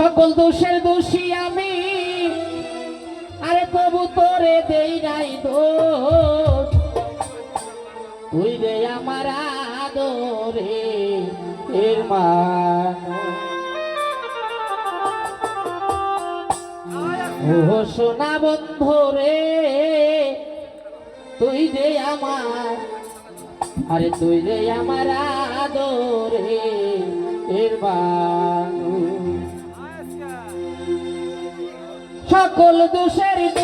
সকল দোষের দোষী আমি। আরে তবু তোরে দেই নাই দোষ। তুই রে আমার আদরে এর মা। ও সোনা বন্ধু রে, তুই যে আমার। আরে তুই যে আমার আদরে এর মা। সকল দোষের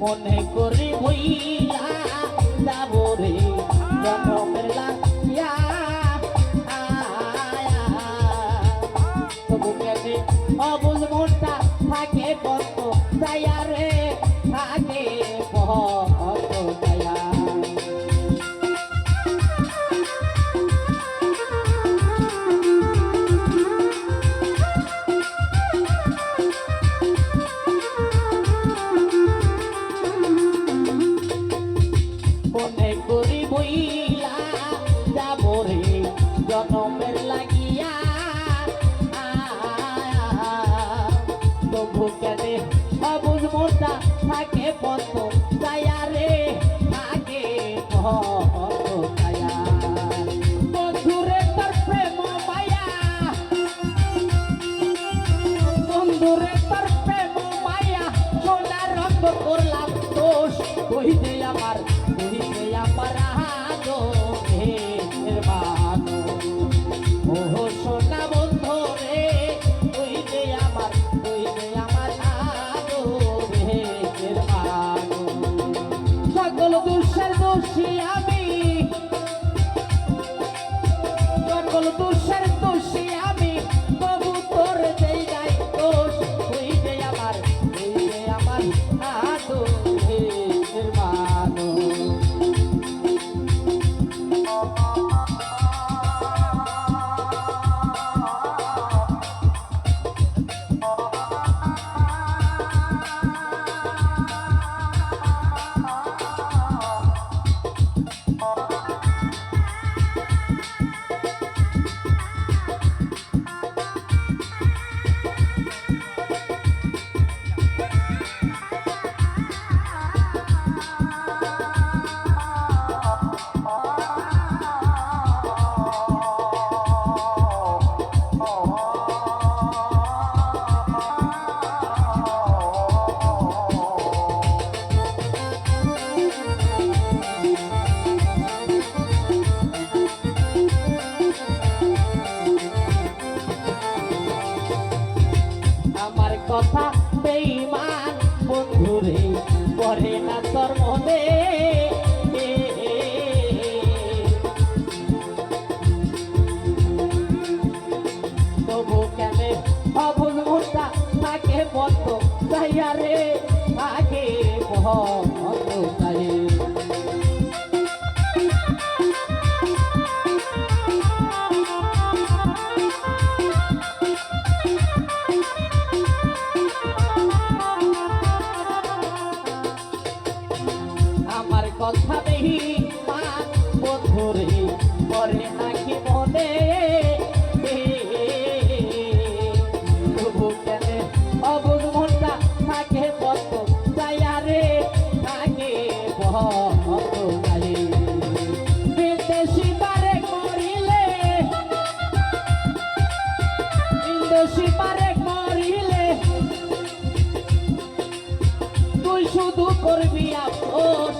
মনে করে বইলা যাব রে জন্মের লাগিয়া তবু কেনে অবুজ মনটা থাকে পথ। জনমের কথা বেইমান বন্ধুরে পরে না তোর মনে। তবু কেন অভুল মুটা তাকে বন্ধু এবারে মরিলে তুই শুধু করবি আপোষ